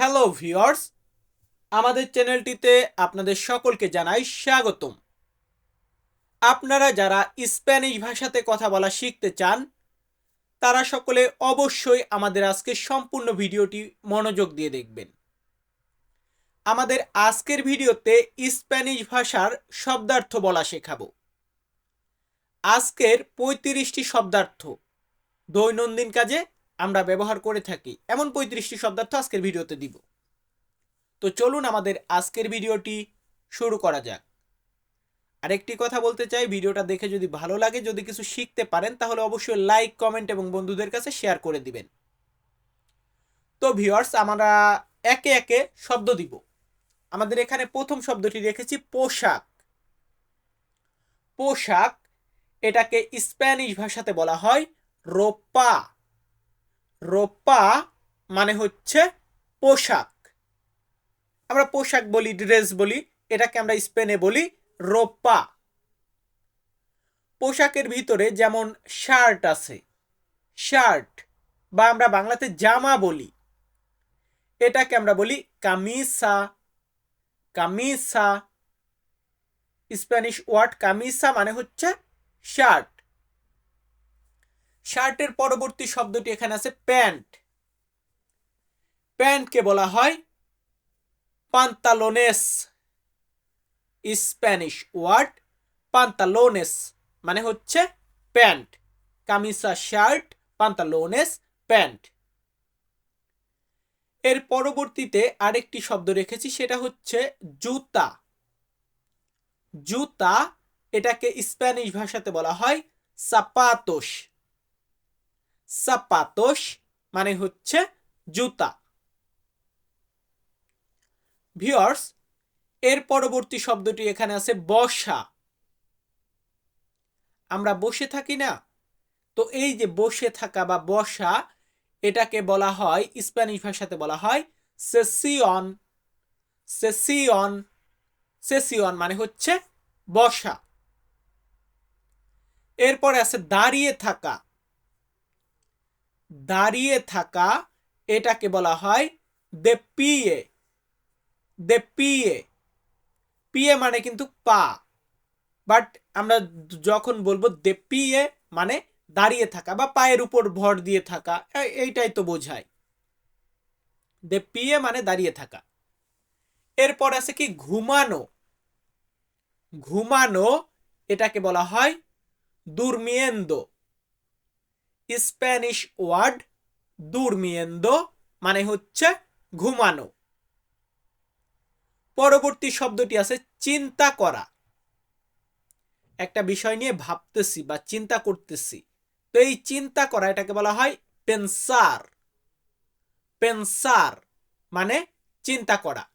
Hello viewers আমাদের চ্যানেলটিতে আপনাদের সকলকে জানাই স্বাগতম। আপনারা যারা স্প্যানিশ ভাষাতে কথা বলা শিখতে চান, তারা সকলে অবশ্যই আমাদের আজকের সম্পূর্ণ ভিডিওটি মনোযোগ দিয়ে দেখবেন। আমাদের আজকের ভিডিওতে স্প্যানিশ ভাষার শব্দার্থ বলা শেখাবো। আজকের পঁয়ত্রিশটি শব্দার্থ দৈনন্দিন কাজে আমরা ব্যবহার করে থাকি। এমন পঁয়ত্রিশটি শব্দার্থ আজকের ভিডিওতে দিব। তো চলুন আমাদের আজকের ভিডিওটি শুরু করা যাক। আরেকটি কথা বলতে চাই, ভিডিওটা দেখে যদি ভালো লাগে, যদি কিছু শিখতে পারেন, তাহলে অবশ্যই লাইক, কমেন্ট এবং বন্ধুদের কাছে শেয়ার করে দিবেন। তো ভিউয়ার্স, আমরা একে একে শব্দ দিব। আমাদের এখানে প্রথম শব্দটি রেখেছি, পোশাক। পোশাক এটাকে স্প্যানিশ ভাষাতে বলা হয় রোপা রোপা মানে হচ্ছে পোশাক। আমরা পোশাক বলি, ড্রেস বলি, এটাকে আমরা স্পেনে বলি রোপা। পোশাকের ভিতরে যেমন শার্ট আছে, শার্ট বা আমরা বাংলাতে জামা বলি, এটাকে আমরা বলি কামিসা। কামিসা, স্প্যানিশ ওয়ার্ড কামিসা মানে হচ্ছে শার্ট। শার্টের পরবর্তী শব্দটি এখানে আছে প্যান্ট। প্যান্টকে বলা হয় পান্তালোনেস। স্প্যানিশ ওয়ার্ড পান্তালোনেস মানে হচ্ছে প্যান্ট। কামিসা শার্ট, পান্তালোনেস, প্যান্ট। এর পরবর্তীতে আরেকটি শব্দ রেখেছি, সেটা হচ্ছে জুতা। জুতা এটাকে স্প্যানিশ ভাষাতে বলা হয় সাপাতোস সাপাতোস মানে হচ্ছে জুতা। ভিওর্স এর পরবর্তী শব্দটি এখানে আছে বসা। আমরা বসে থাকি না? তো এই যে বসে থাকা বা বসা, এটাকে বলা হয়, স্প্যানিশ ভাষাতে বলা হয় সেসিয়ন। সেসিয়ন সেসিয়ন মানে হচ্ছে বসা। এরপরে আছে দাঁড়িয়ে থাকা। দাঁড়িয়ে থাকা, এটাকে বলা হয় দে পিয়ে দে পিয়ে পিয়ে মানে কিন্তু পা। বাট আমরা যখন বলব দে পিয়ে মানে দাঁড়িয়ে থাকা বা পায়ের উপর ভর দিয়ে থাকা এইটাই তো বোঝায়। দে পিয়ে মানে দাঁড়িয়ে থাকা। এরপর আছে কি ঘুমানো ঘুমানো এটাকে বলা হয় দুর্মিয়েন্দো স্প্যানিশ ওয়ার্ড দুর্মিয়েন্দো মানে হচ্ছে ঘুমানো। পরবর্তী শব্দটি আছে চিন্তা করা। একটা বিষয় নিয়ে ভাবতেছি বা চিন্তা করতেছি। তো এই চিন্তা করা এটাকে বলা হয় পেনসার পেনসার মানে চিন্তা করা।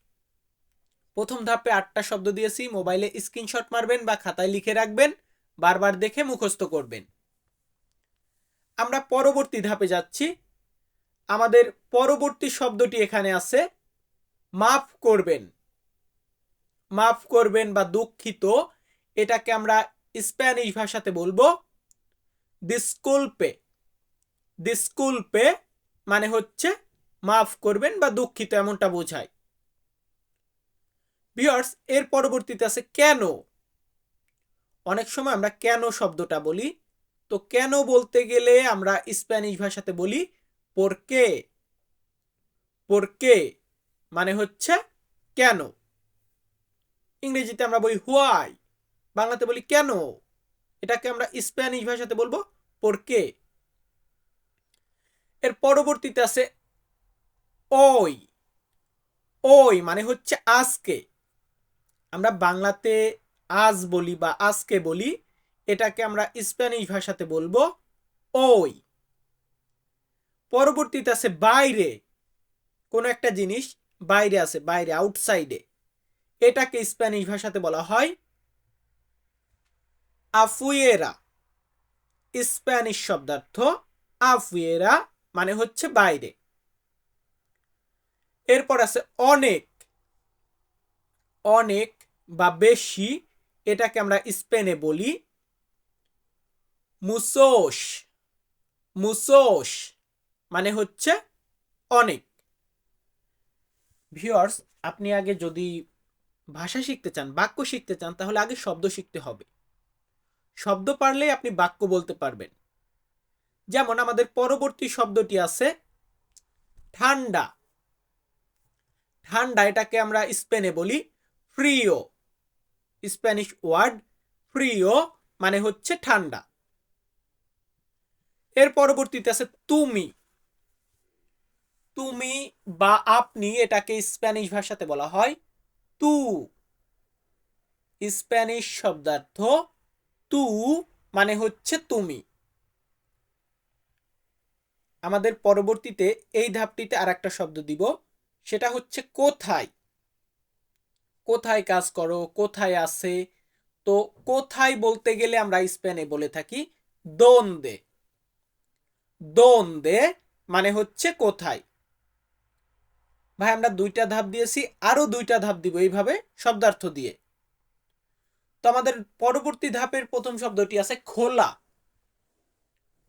প্রথম ধাপে আটটা শব্দ দিয়েছি, মোবাইলে স্ক্রিনশট মারবেন বা খাতায় লিখে রাখবেন, বারবার দেখে মুখস্থ করবেন। আমরা পরবর্তী ধাপে যাচ্ছি। আমাদের পরবর্তী শব্দটি এখানে আছে, মাফ করবেন। মাফ করবেন বা দুঃখিত, এটাকে আমরা স্প্যানিশ ভাষাতে বলব দিস্কুলপে দিস্কুলপে মানে হচ্ছে মাফ করবেন বা দুঃখিত, এমনটা বোঝায়। ভিওর্স এর পরবর্তীতে আছে কেন? অনেক সময় আমরা কেন শব্দটা বলি। তো কেন বলতে গেলে আমরা স্প্যানিশ ভাষাতে বলি পোরকে পোরকে মানে হচ্ছে কেন? ইংরেজিতে আমরা বলি হোয়াই বাংলাতে বলি কেন এটাকে আমরা স্প্যানিশ ভাষাতে বলব পোরকে এর পরবর্তীতে আছে ওই ওই মানে হচ্ছে আজকে। আমরা বাংলাতে আজ বলি বা আজকে বলি এটাকে আমরা স্প্যানিশ ভাষাতে বলব ওই। পরবর্তীতে আছে বাইরে। কোনো একটা জিনিস বাইরে আছে, বাইরে আউটসাইডে এটাকে স্প্যানিশ ভাষাতে বলা হয় আফুয়েরা স্প্যানিশ শব্দার্থ আফুয়েরা মানে হচ্ছে বাইরে। এরপর আছে অনেক। অনেক বা বেশি এটাকে আমরা স্পেনে বলি মুসোস মুসোস মানে হচ্ছে অনেক। ভিউয়ার্স আপনি আগে যদি ভাষা শিখতে চান, বাক্য শিখতে চান, তাহলে আগে শব্দ শিখতে হবে। শব্দ পারলেই আপনি বাক্য বলতে পারবেন। যেমন আমাদের পরবর্তী শব্দটি আছে ঠান্ডা। ঠান্ডা, এটাকে আমরা স্পেনে বলি ফ্রিও স্প্যানিশ ওয়ার্ড ফ্রিও মানে হচ্ছে ঠান্ডা। এর পরবর্তীতে আছে তুমি। তুমি বা আপনি এটাকে স্প্যানিশ ভাষাতে বলা হয় তু। স্প্যানিশ শব্দার্থ তু মানে হচ্ছে তুমি। আমাদের পরবর্তীতে এই ধাপটিতে আর একটা শব্দ দিব, সেটা হচ্ছে কোথায়। কোথায় কাজ করো, কোথায় আছে? তো কোথায় বলতে গেলে আমরা স্পেনে বলে থাকি দোন্দে। দোন্দে মানে হচ্ছে কোথায়? ভাই, আমরা দুইটা ধাপ দিয়েছি, আরও দুইটা ধাপ দিব এইভাবে শব্দার্থ দিয়ে। তো আমাদের পরবর্তী ধাপের প্রথম শব্দটি আছে খোলা।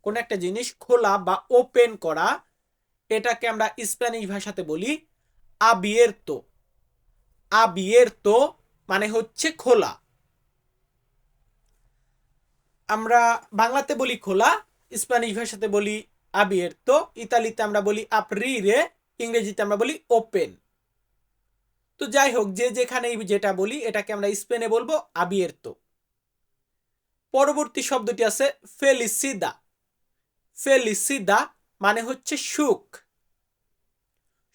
কোন একটা জিনিস খোলা বা ওপেন করা, এটাকে আমরা স্প্যানিশ ভাষাতে বলি আবিয়েরতো। আবিয়েরতো মানে হচ্ছে খোলা। আমরা বাংলাতে বলি খোলা স্প্যানিশ ভাষাতে বলি আবিয়েরতো ইতালিতে আমরা বলি আপ্রিরে ইংরেজিতে আমরা বলি ওপেন তো যাই হোক, যে যেখানেই যেটা বলি, এটাকে আমরা স্পেনে বলব আবিয়েরতো পরবর্তী শব্দটি আছে ফেলিসিদা ফেলিসিদা মানে হচ্ছে সুখ।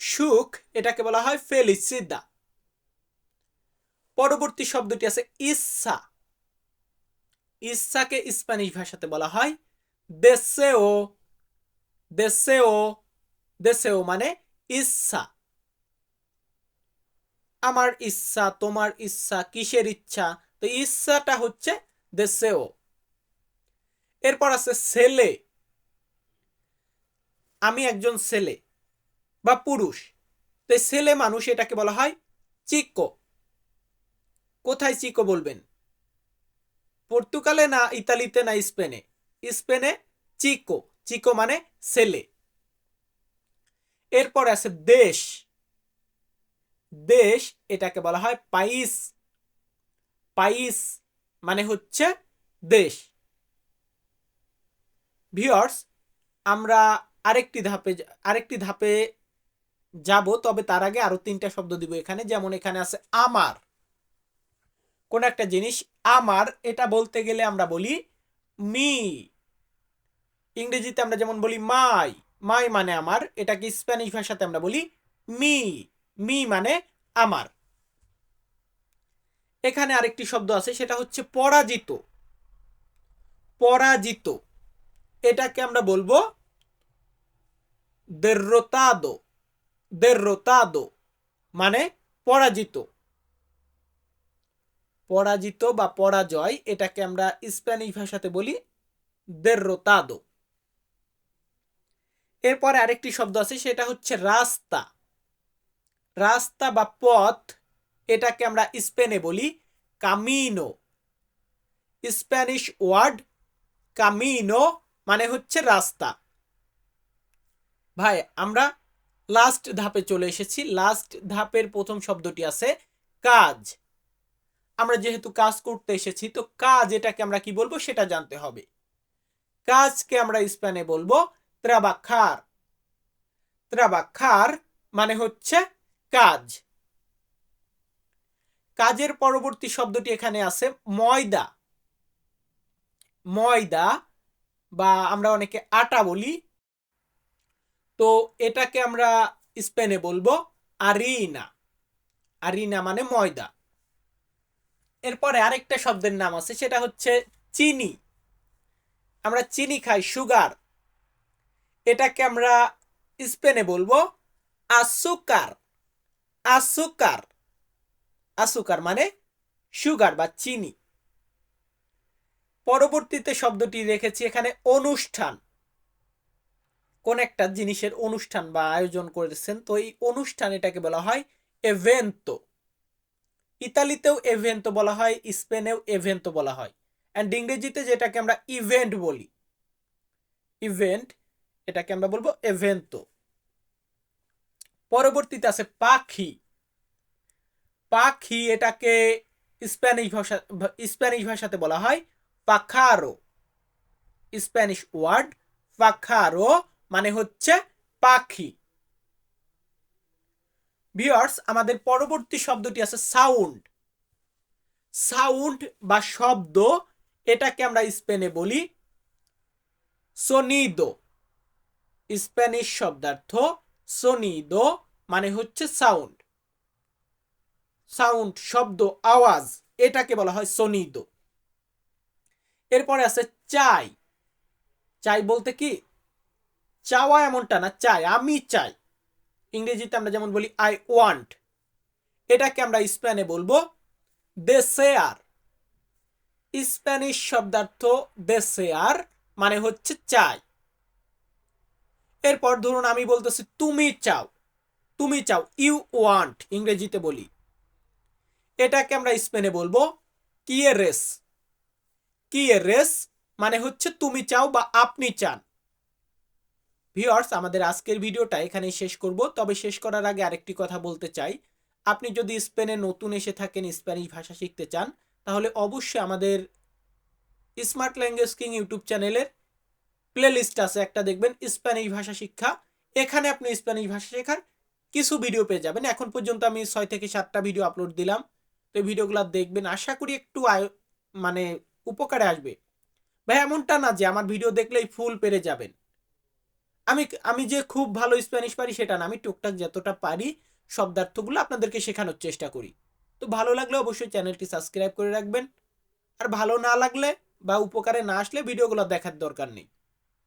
সুখ, এটাকে বলা হয় ফেলিসিদা পরবর্তী শব্দটি আছে ইচ্ছা ইচ্ছাকে স্প্যানিশ ভাষাতে বলা হয় দেশেও দেশেও দেশেও মানে ইচ্ছা। আমার ইচ্ছা, তোমার ইচ্ছা, কিসের ইচ্ছা? তো ইচ্ছাটা হচ্ছে দেশেও এরপর আছে ছেলে। আমি একজন ছেলে বা পুরুষ। তো ছেলে মানুষ এটাকে বলা হয় চিকো। কোথায় চিকো বলবেন? পর্তুগালে না ইতালিতে না স্পেনে? স্পেনে চিকো চিকো মানে ছেলে। এরপর আছে দেশ। দেশ এটাকে বলা হয় পাইস। পাইস মানে হচ্ছে দেশ। ভিওর্স আমরা আরেকটি ধাপে আরেকটি ধাপে যাব, তবে তার আগে আরও তিনটা শব্দ দিব এখানে। যেমন এখানে আছে আমার। কোন একটা জিনিস, আমার, এটা বলতে গেলে আমরা বলি মি। ইংরেজিতে আমরা যেমন বলি মাই মাই মানে আমার, এটাকে স্প্যানিশ ভাষাতে আমরা বলি মি মি মানে আমার। এখানে আরেকটি শব্দ আছে, সেটা হচ্ছে পরাজিত। পরাজিত। এটাকে আমরা বলব derrotado derrotado মানে পরাজিত। পরাজিত বা পরাজয়, এটাকে আমরা স্প্যানিশ ভাষাতে বলি derrotado এরপরে আরেকটি শব্দ আছে, সেটা হচ্ছে রাস্তা। রাস্তা বা পথ, এটাকে আমরা স্পেনে বলি কামিনো। স্প্যানিশ ওয়ার্ড কামিনো মানে হচ্ছে রাস্তা। ভাই, আমরা লাস্ট ধাপে চলে এসেছি। লাস্ট ধাপের প্রথম শব্দটি আছে কাজ। আমরা যেহেতু কাজ করতে এসেছি, তো কাজ এটাকে আমরা কি বলব? সেটা জানতে হবে। কাজকে আমরা স্প্যানে বলব ত্রাবাখার ত্রাবাক্ষার মানে হচ্ছে কাজ। কাজের পরবর্তী শব্দটি এখানে আছে ময়দা। ময়দা বা আমরা অনেকে আটা বলি। তো এটাকে আমরা স্পেনে বলব আরিনা। আরিনা মানে ময়দা। এরপরে আরেকটা শব্দের নাম আছে, সেটা হচ্ছে চিনি। আমরা চিনি খাই, সুগার। এটাকে আমরা স্পেনে বলব আসুকার আসুকার আসুকার মানে সুগার বা চিনি। পরবর্তীতে শব্দটি রেখেছি এখানে অনুষ্ঠান। কোন একটা জিনিসের অনুষ্ঠান বা আয়োজন করেছেন, তো এই অনুষ্ঠান এটাকে বলা হয় এভেন্তো ইতালিতেও এভেন্তো বলা হয়, স্পেনেও এভেন্তো বলা হয়। অ্যান্ড ইংরেজিতে যেটাকে আমরা ইভেন্ট বলি। ইভেন্ট এটাকে আমরা বলব এভেন্তো পরবর্তীতে আছে পাখি। পাখি এটাকে স্প্যানিশ ভাষা স্প্যানিশ ভাষাতে বলা হয় পাখারো। স্প্যানিশ ওয়ার্ড পাখারো মানে হচ্ছে পাখি। ভিউয়ার্স আমাদের পরবর্তী শব্দটি আছে সাউন্ড সাউন্ড বা শব্দ, এটাকে আমরা স্পেনে বলি সোনিদো স্প্যানিশ শব্দার্থ সোনিদো মানে হচ্ছে সাউন্ড সাউন্ড শব্দ, আওয়াজ, এটাকে বলা হয় সোনিদো এরপরে আছে চাই। চাই বলতে কি? চাওয়া এমনটা না, চাই, আমি চাই। ইংরেজিতে আমরা যেমন বলি আই ওয়ান্ট এটাকে আমরা স্প্যানে বলব দেশেয়ার স্প্যানিশ শব্দার্থ দেশেয়ার মানে হচ্ছে চাই। এরপর ধরুন আমি বলতেছি, তুমি চাও তুমি চাও ইউ ওয়ান্ট ইংরেজিতে বলি। এটাকে আমরা স্পেনে বলব কিয়েরেস কিয়েরেস মানে হচ্ছে তুমি চাও বা আপনি চান। ভিওর্স আমাদের আজকের ভিডিওটা এখানেই শেষ করব। তবে শেষ করার আগে আরেকটি কথা বলতে চাই। আপনি যদি স্পেনে নতুন এসে থাকেন, স্প্যানিশ ভাষা শিখতে চান, তাহলে অবশ্যই আমাদের স্মার্ট ল্যাঙ্গুয়েজ কিং ইউটিউব চ্যানেলের প্লে লিস্ট আছে, একটা দেখবেন স্প্যানিশ ভাষা শিক্ষা। এখানে আপনি স্প্যানিশ ভাষা শেখার কিছু ভিডিও পেয়ে যাবেন। এখন পর্যন্ত আমি ছয় থেকে সাতটা ভিডিও আপলোড দিলাম। তো এই ভিডিওগুলো দেখবেন, আশা করি একটু মানে উপকারে আসবে। ভাই, এমনটা না যে আমার ভিডিও দেখলেই ফুল পেরে যাবেন। আমি আমি যে খুব ভালো স্প্যানিশ পারি সেটা না। আমি টুকটাক যতটা পারি শব্দার্থগুলো আপনাদেরকে শেখানোর চেষ্টা করি। তো ভালো লাগলে অবশ্যই চ্যানেলটি সাবস্ক্রাইব করে রাখবেন। আর ভালো না লাগলে বা উপকারে না আসলে ভিডিওগুলো দেখার দরকার নেই।